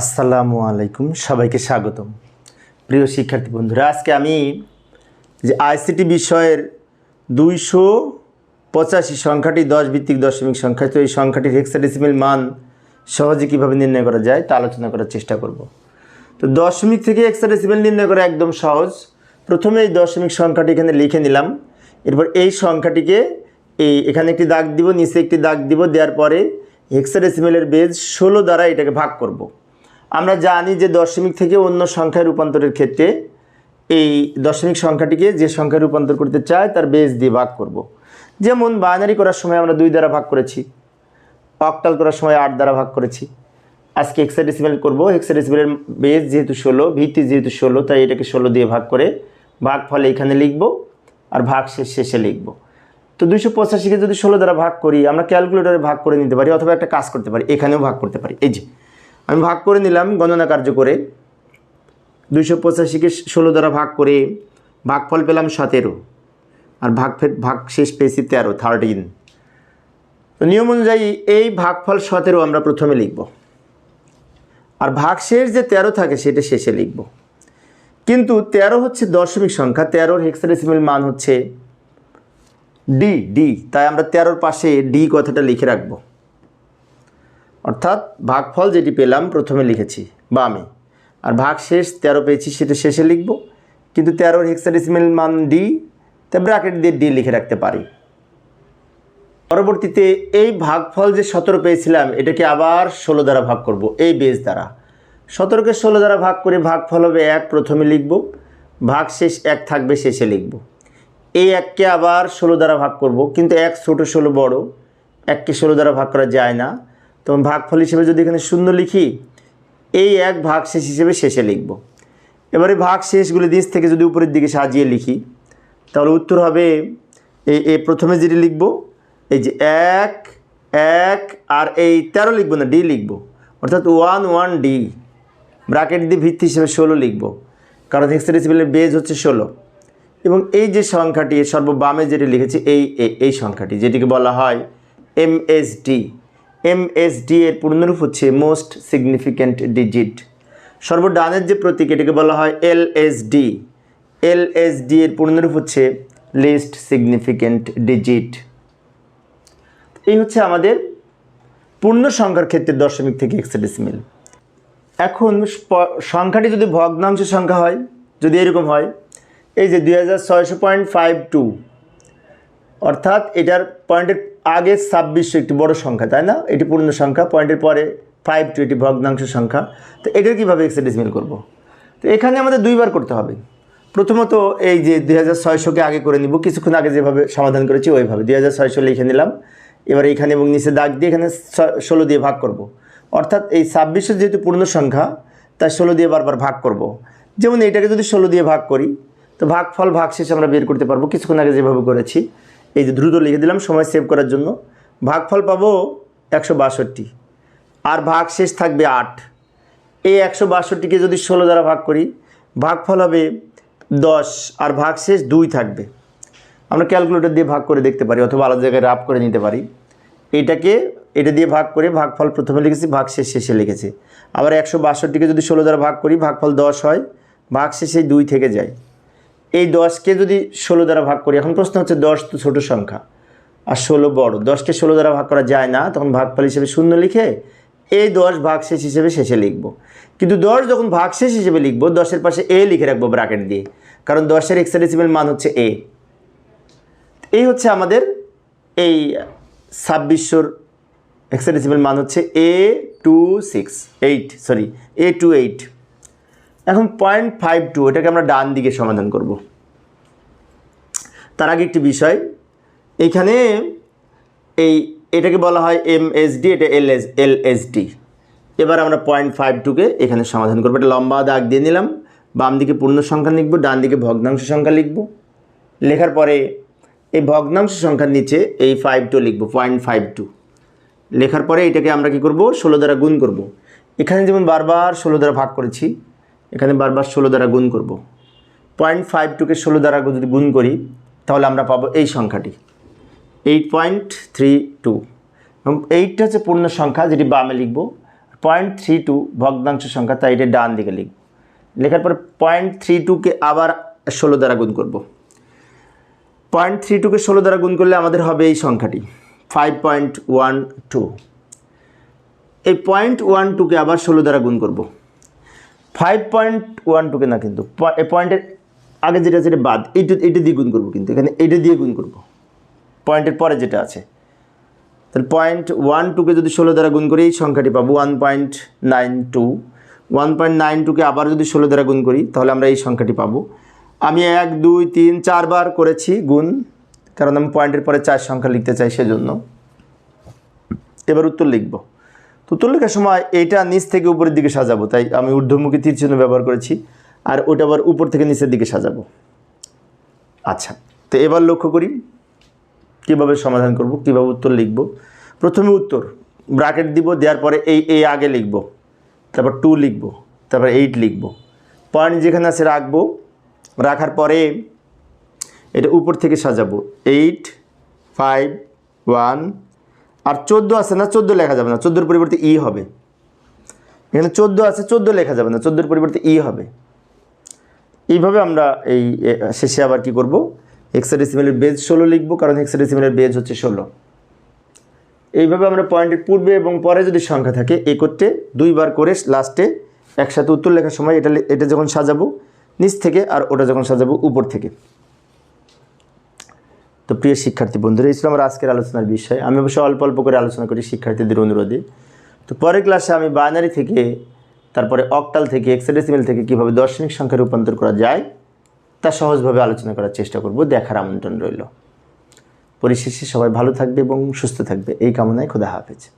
আসসালামু আলাইকুম, সবাইকে স্বাগতম। প্রিয় শিক্ষার্থী বন্ধুরা, আজকে আমি যে আইসিটি বিষয়ের দুইশো পঁচাশি সংখ্যাটি দশ ভিত্তিক দশমিক সংখ্যা, তো এই সংখ্যাটির হেক্সাডেসিমেল মান সহজে কীভাবে নির্ণয় করা যায় তা আলোচনা করার চেষ্টা করব। তো দশমিক থেকে হেক্সাডেসিমেল নির্ণয় করা একদম সহজ। প্রথমে এই দশমিক সংখ্যাটি এখানে লিখে নিলাম। এরপর এই সংখ্যাটিকে এই এখানে একটি দাগ দিব, নিচে একটি দাগ দিব, দেওয়ার পরে হেক্সাডেসিমেলের বেজ ষোলো দ্বারা এটাকে ভাগ করব। আমরা জানি যে দশমিক থেকে অন্য সংখ্যায় রূপান্তরের ক্ষেত্রে এই দশমিক সংখ্যাটিকে যে সংখ্যায় রূপান্তর করতে চায় তার বেজ দিয়ে ভাগ করব। যেমন বাইনারি করার সময় আমরা দুই দ্বারা ভাগ করেছি অক্টাল করার সময় আট দ্বারা ভাগ করেছি। আজকে হেক্সাডেসিমেল করব হেক্সাডেসিমেলের বেজ যেহেতু ষোলো, ভিত্তি যেহেতু ষোলো, তাই এটাকে ষোলো দিয়ে ভাগ করে ভাগ ফলে এখানে লিখব আর ভাগ শেষ, শেষে লিখব। তো দুইশো পঁচাশিকে যদি ষোলো দ্বারা ভাগ করি, আমরা ক্যালকুলেটরে ভাগ করে নিতে পারি অথবা একটা কাজ করতে পারি, এখানেও ভাগ করতে পারি। এই যে আমি ভাগ করে নিলাম, গণনা কার্য করে। দুইশো পঁচাশিকে ষোলো দ্বারা ভাগ করে ভাগফল পেলাম সতেরো। আর ভাগ ভাগ শেষ পেয়েছি তেরো থার্টিন তো নিয়ম অনুযায়ী এই ভাগফল সতেরো আমরা প্রথমে লিখব। আর ভাগ শেষ যে তেরো থাকে সেটা শেষে লিখব। কিন্তু তেরো হচ্ছে দশমিক সংখ্যা, তেরোর হেক্সাডেসিমেল মান হচ্ছে ডি ডি। তাই আমরা তেরোর পাশে ডি কথাটা লিখে রাখব। অর্থাৎ ভাগফল যেটি পেলাম প্রথমে লিখেছি বামে। আর ভাগ শেষ, তেরো পেয়েছি, সেটা শেষে লিখব। কিন্তু তেরোর হেক্সাডেসিমেল মান ডি তা ব্র্যাকেট দিয়ে ডি লিখে রাখতে পারি। পরবর্তীতে এই ভাগফল যে সতেরো পেয়েছিলাম, এটাকে আবার ষোলো দ্বারা ভাগ করব, এই বেজ দ্বারা। সতেরোকে ষোলো দ্বারা ভাগ করে ভাগফল হবে এক, প্রথমে লিখব। ভাগ শেষ এক থাকবে, শেষে লিখব। এই এককে আবার ষোলো দ্বারা ভাগ করব, কিন্তু এক ছোটো ষোলো বড়, এককে ষোলো দ্বারা ভাগ করা যায় না। তখন ভাগফল হিসেবে যদি এখানে শূন্য লিখি, এই এক ভাগ শেষ হিসেবে শেষে লিখব। এবারে ভাগ শেষগুলি নিচ থেকে যদি উপরের দিকে সাজিয়ে লিখি, তাহলে উত্তর হবে এই এই প্রথমে যেটি লিখব, এই যে এক এক আর এই তেরো লিখব না, ডি লিখব। অর্থাৎ ওয়ান ওয়ান, ডি। ব্র্যাকেট দিয়ে ভিত্তি হিসেবে ষোলো লিখব। কারণ হেক্সাডেসিমেলের বেজ হচ্ছে ষোলো। এবং এই যে সংখ্যাটি, সর্ববামে যেটি লিখেছি, এই, এই- সংখ্যাটি, যেটিকে বলা হয় এমএসডি এমএসডি এর পূর্ণরূপ হচ্ছে মোস্ট সিগনিফিক্যান্ট ডিজিট সর্বডানের যে প্রতীক, এটাকে বলা হয় এলএসডি এলএসডি এর পূর্ণরূপ হচ্ছে লিস্ট সিগনিফিক্যান্ট ডিজিট এই হচ্ছে আমাদের পূর্ণ সংখ্যার ক্ষেত্রে দশমিক থেকে হেক্সাডেসিমেল এখন সংখ্যাটি যদি ভগ্নাংশ সংখ্যা হয়, যদি এরকম হয়, এই যে দুই অর্থাৎ এটার পয়েন্টের আগে ছাব্বিশশো একটি বড় সংখ্যা, তাই না? এটি পূর্ণ সংখ্যা, পয়েন্টের পরে ফাইভ টু এটি ভগ্নাংশ সংখ্যা। তো এটার কীভাবে এক্সাডেসিমেল করব? তো এখানে আমাদের দুইবার করতে হবে। প্রথমত এই যে দুই হাজার ছয়শোকে আগে করে নিব, কিছুক্ষণ আগে যেভাবে সমাধান করেছি, ওইভাবে। দুই হাজার ছয়শো লিখে নিলাম। এবার এখানে এবং নিচে দাগ দিয়ে এখানে ষোলো দিয়ে ভাগ করব। অর্থাৎ এই ছাব্বিশশো যেহেতু পূর্ণ সংখ্যা, তাই ষোলো দিয়ে বারবার ভাগ করব। যেমন এটাকে যদি ষোলো দিয়ে ভাগ করি, তো ভাগফল ভাগ শেষ আমরা বের করতে পারব, কিছুক্ষণ আগে যেভাবে করেছি। এই যে দ্রুত লিখে দিলাম, সময় সেভ করার জন্য। ভাগফল পাবো একশো বাষট্টি। আর ভাগ শেষ থাকবে আট। এই একশো বাষট্টিকে যদি ষোলো দ্বারা ভাগ করি, ভাগফল হবে দশ আর ভাগ শেষ দুই থাকবে। আমরা ক্যালকুলেটর দিয়ে ভাগ করে দেখতে পারি, অথবা আলাদা জায়গায় রাফ করে নিতে পারি। এটাকে, এটা দিয়ে ভাগ করে ভাগফল প্রথমে লিখেছি, ভাগ শেষ শেষে লিখেছি। আবার একশো বাষট্টিকে যদি ষোলো দ্বারা ভাগ করি, ভাগফল দশ হয়, ভাগ শেষে দুই থেকে যায়। এই দশকে যদি ষোলো দ্বারা ভাগ করি, এখন প্রশ্ন হচ্ছে দশ তো ছোটো সংখ্যা। আর ষোলো বড়, দশকে ষোলো দ্বারা ভাগ করা যায় না, তখন ভাগফল হিসেবে শূন্য লিখে এই দশ ভাগ শেষ হিসেবে শেষে লিখব। কিন্তু দশ যখন ভাগ শেষ হিসেবে লিখব, দশের পাশে এ লিখে রাখব ব্র্যাকেট দিয়ে, কারণ দশের এক্সাডেসিমেল মান হচ্ছে এ। এই হচ্ছে আমাদের এই ছাব্বিশশোর এক্সাডেসিমেল মান হচ্ছে A two six, eight, sorry, A two eight. এখন পয়েন্ট ফাইভ টু, এটাকে আমরা ডান দিকে সমাধান করব। তার আগে একটি বিষয়। এইখানে এই এটাকে বলা হয় এম এস ডি এটা L S L S D এবার আমরা পয়েন্ট ফাইভ টুকে এখানে সমাধান করব। এটা লম্বা দাগ দিয়ে নিলাম। বাম দিকে পূর্ণ সংখ্যা লিখব, ডান দিকে ভগ্নাংশ সংখ্যা লিখব। লেখার পরে এই ভগ্নাংশ সংখ্যার নিচে এই ফাইভ টু লিখব পয়েন্ট ফাইভ টু লেখার পরে এটাকে আমরা কি করব? ষোলো দ্বারা গুণ করব। এখানে যেমন বারবার ষোলো দ্বারা ভাগ করেছি, এখানে বারবার ষোলো দ্বারা গুণ করব। পয়েন্ট ফাইভ টুকে ষোলো দ্বারা যদি গুণ করি তাহলে আমরা পাবো এই সংখ্যাটি। এইট পয়েন্ট থ্রি টু এবং এইটটা হচ্ছে পূর্ণ সংখ্যা, যেটি বামে লিখব। পয়েন্ট থ্রি টু ভগ্নাংশ সংখ্যা, তাই এটা ডান দিকে লিখব। লেখার পর পয়েন্ট থ্রি টুকে আবার ষোলো দ্বারা গুণ করব। পয়েন্ট থ্রি টুকে ষোলো দ্বারা গুণ করলে আমাদের হবে এই সংখ্যাটি ফাইভ পয়েন্ট ওয়ান টু এই পয়েন্ট ওয়ান টুকে আবার ষোলো দ্বারা গুণ করব। ফাইভ পয়েন্ট ওয়ান টুকে না কিন্তু, এই পয়েন্টের আগে যেটা যেটা বাদ। এইটা এইটা দিয়ে গুণ করব কিন্তু। এখানে এইটা দিয়ে গুণ করব। পয়েন্টের পরে যেটা আছে। তাহলে পয়েন্ট ওয়ান টুকে যদি ষোলো দ্বারা গুণ করি, এই সংখ্যাটি পাবো one point nine two one point nine টুকে আবার যদি ষোলো দ্বারা গুণ করি, তাহলে আমরা এই সংখ্যাটি পাবো। আমি এক, দুই, তিন, চারবার করেছি গুণ, কারণ আমি পয়েন্টের পরে চার সংখ্যা লিখতে চাই সেজন্য। এবার উত্তর লিখব। তো উত্তর লেখার সময় এইটা নিচ থেকে উপরের দিকে সাজাবো, তাই আমি ঊর্ধ্বমুখী তীর চিহ্ন ব্যবহার করেছি। আর ওটা আবার উপর থেকে নিচের দিকে সাজাবো। আচ্ছা তো এবার লক্ষ্য করি, কীভাবে সমাধান করব, কীভাবে উত্তর লিখব। প্রথমে উত্তর ব্রাকেট দিব, দেওয়ার পরে এই এই আগে লিখব। তারপর টু লিখব, তারপর এইট লিখব। পয়েন্ট যেখানে আছে রাখব, রাখার পরে এটা উপর থেকে সাজাবো। এইট ফাইভ ওয়ান আর চোদ্দ আছে না, চোদ্দ লেখা যাবে না, চোদ্দোর পরিবর্তে ই হবে। এখানে চোদ্দ আছে, চোদ্দ লেখা যাবে না, চোদ্দোর পরিবর্তে ই হবে। এইভাবে আমরা এই শেষে আবার কি করব? হেক্সাডেসিমেলের বেজ ষোলো লিখব, কারণ হেক্সাডেসিমেলের বেজ হচ্ছে ষোলো। এইভাবে আমরা পয়েন্টের পূর্বে এবং পরে যদি সংখ্যা থাকে করতে দুইবার করে লাস্টে একসাথে উত্তর লেখার সময় এটা এটা যখন সাজাবো, নিচ থেকে আর ওটা যখন সাজাবো, উপর থেকে। তো প্রিয় শিক্ষার্থী বন্ধুরা, এই ছিল আমার আজকের আলোচনার বিষয়। আমি অবশ্য অল্প অল্প করে আলোচনা করি শিক্ষার্থীদের অনুরোধে। তো পরের ক্লাসে আমি বাইনারি থেকে তারপরে অকটাল থেকে এক্সেডেসিমেল থেকে কীভাবে দর্শনিক সংখ্যা রূপান্তর করা যায়, তা সহজভাবে আলোচনা করার চেষ্টা করব, দেখার আমন্ত্রণ রইল। পরিশেষে সবাই ভালো থাকবে এবং সুস্থ থাকবে। এই কামনায় খোদা হাফেজ।